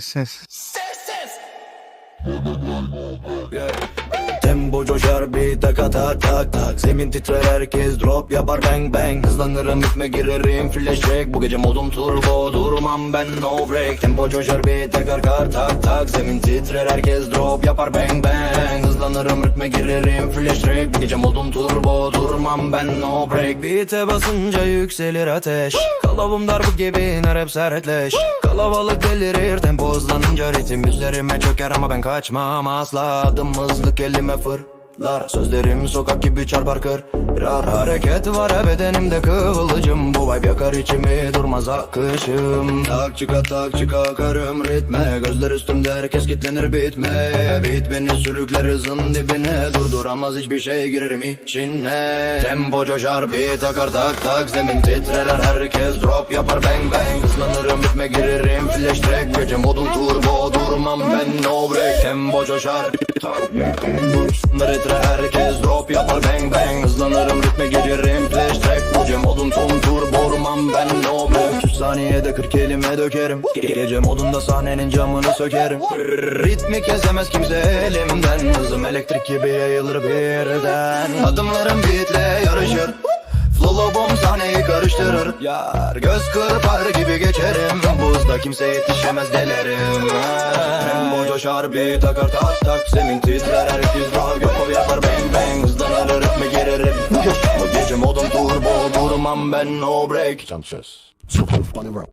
Ses. Tempo coşar bir tak tak tak tak. Zemin titrer herkes drop yapar bang bang. Hızlanırım ritme girerim flash track Bu gece modum turbo durmam ben no break. Tempo coşar bir tak akar tak tak. Zemin titrer herkes drop yapar bang bang Hızlanırım ritme girerim flash track Bu gece modum turbo durmam ben no break. Beat'e basınca yükselir ateş. Kalıbım darbu gibi rap sertleş. Kalabalık delirir tempo hızlanınca ritim üzerime çöker ama ben kaçmam. Asla Adım hızlı kelime fırlar Sözlerim sokak gibi çarpar kırar Hareket var ha bedenimde kıvılcım. Bu vibe yakar içimi durmaz akışım. Tak çıka tak çıka akarım ritme. Gözler üstümde herkes kitlenir bitme. Bit beni sürükler hızın dibine. Durduramaz hiçbir şey girerim içine. Tempo coşar beat akar tak tak. Zemin titrer herkes drop yapar bang bang. Hızlanırım ritme girerim flash track Gece modum turbo durmam ben no break. Tempo coşar. Ritre herkes drop yapar. Bang bang. Hızlanırım ritme girerim flash track Gece modum tom turbo durmam ben no break. 3 saniyede 40 kelime dökerim. Ge- Gece modunda sahnenin camını sökerim. Ritmi kesemez kimse elimden. Hızım elektrik gibi yayılır birden Adımlarım beatle yarışır karıştırır Yar göz kırpar gibi geçerim. Bu hızda kimse yetişemez delerim. Tempo coşar bir takar tak tak Zemin titrer herkes rock Yapar yapar. Bang bang Hızlanır ritme girerim Bu gece modum turbo Durmam ben no break. Sanchez. Super funny round.